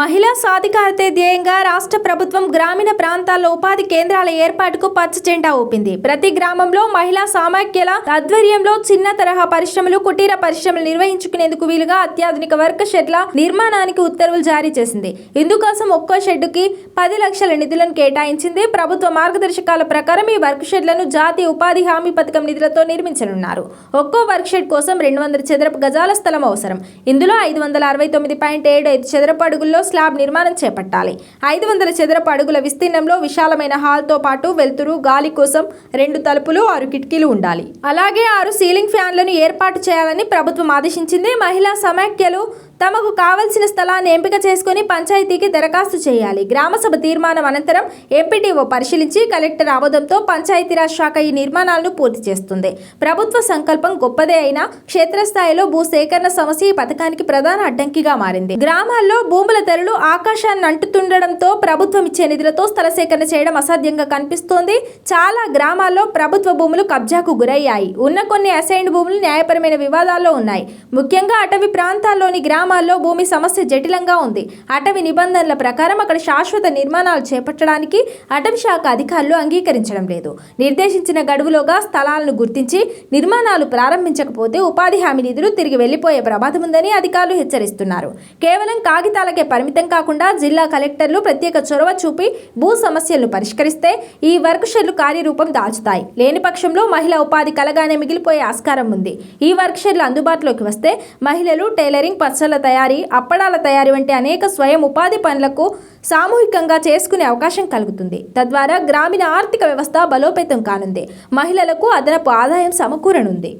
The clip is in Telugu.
మహిళా సాధికారతే ధ్యేయంగా రాష్ట్ర ప్రభుత్వం గ్రామీణ ప్రాంతాల్లో ఉపాధి కేంద్రాల ఏర్పాటుకు పచ్చ జెండా ఊపింది. ప్రతి గ్రామంలో మహిళా సామాఖ్యల ఆధ్వర్యంలో చిన్న తరహా పరిశ్రమలు కుటీర పరిశ్రమలు నిర్వహించుకునేందుకు వీలుగా అత్యాధునిక వర్క్ షెడ్ల నిర్మాణానికి ఉత్తర్వులు జారీ చేసింది. ఇందుకోసం ఒక్కో షెడ్డుకి పది లక్షల నిధులను కేటాయించింది. ప్రభుత్వ మార్గదర్శకాల ప్రకారం ఈ వర్క్ షెడ్లను జాతీయ ఉపాధి హామీ పథకం నిధులతో నిర్మించనున్నారు. ఒక్కో వర్క్ షెడ్ కోసం రెండు వందల చదరపు గజాల స్థలం అవసరం. ఇందులో ఐదు వందల అరవై తొమ్మిది పాయింట్ ఏడు ఐదు చదరపు అడుగుల్లో స్లాబ్ నిర్మాణం చేపట్టాలి. ఐదు వందల చదరపు అడుగుల విస్తీర్ణంలో విశాలమైన హాల్తో పాటు వెలుతురు గాలి కోసం రెండు తలుపులు ఆరు కిటికీలు ఉండాలి. అలాగే ఆరు సీలింగ్ ఫ్యాన్లను ఏర్పాటు చేయాలని ప్రభుత్వం ఆదేశించింది. మహిళా సమాఖ్యలు తమకు కావలసిన స్థలాన్ని ఎంపిక చేసుకుని పంచాయతీకి దరఖాస్తు చేయాలి. గ్రామసభ తీర్మానం అనంతరం ఎంపీటీఓ పరిశీలించి కలెక్టర్ ఆమోదంతో పంచాయతీరాజ్ శాఖ ఈ నిర్మాణాలను పూర్తి చేస్తుంది. ప్రభుత్వ సంకల్పం గొప్పదే అయినా క్షేత్రస్థాయిలో భూ సేకరణ సమస్య ఈ పథకానికి ప్రధాన అడ్డంకిగా మారింది. గ్రామాల్లో భూముల ధరలు ఆకాశాన్ని అంటుతుండడంతో ప్రభుత్వం ఇచ్చే నిధులతో స్థల సేకరణ చేయడం అసాధ్యంగా కనిపిస్తోంది. చాలా గ్రామాల్లో ప్రభుత్వ భూములు కబ్జాకు గురయ్యాయి. ఉన్న కొన్ని అసైన్డ్ భూములు న్యాయపరమైన వివాదాల్లో ఉన్నాయి. ముఖ్యంగా అటవీ ప్రాంతాల్లోని గ్రామ గ్రామాల్లో భూమి సమస్య జటిలంగా ఉంది. అటవీ నిబంధనల ప్రకారం అక్కడ శాశ్వత నిర్మాణాలు చేపట్టడానికి అటవీ శాఖ అధికారులు అంగీకరించడం లేదు. నిర్దేశించిన గడువులోగా స్థలాలను గుర్తించి నిర్మాణాలు ప్రారంభించకపోతే ఉపాధి హామీ నిధులు తిరిగి వెళ్ళిపోయే ప్రమాదం ఉందని అధికారులు హెచ్చరిస్తున్నారు. కేవలం కాగితాలకే పరిమితం కాకుండా జిల్లా కలెక్టర్లు ప్రత్యేక చొరవ చూపి భూ సమస్యలను పరిష్కరిస్తే ఈ వర్క్ షెడ్లు కార్యరూపం దాల్చుతాయి లేని పక్షంలో మహిళా ఉపాధి కలగానే మిగిలిపోయే ఆస్కారం ఉంది. ఈ వర్క్ షెడ్లు అందుబాటులోకి వస్తే మహిళలు టైలరింగ్ పచ్చళ్ళ తయారీ అప్పడాల తయారీ వంటి అనేక స్వయం ఉపాధి పనులకు సామూహికంగా చేసుకునే అవకాశం కలుగుతుంది. తద్వారా గ్రామీణ ఆర్థిక వ్యవస్థ బలోపేతం కానుంది. మహిళలకు అదనపు ఆదాయం సమకూరనుంది.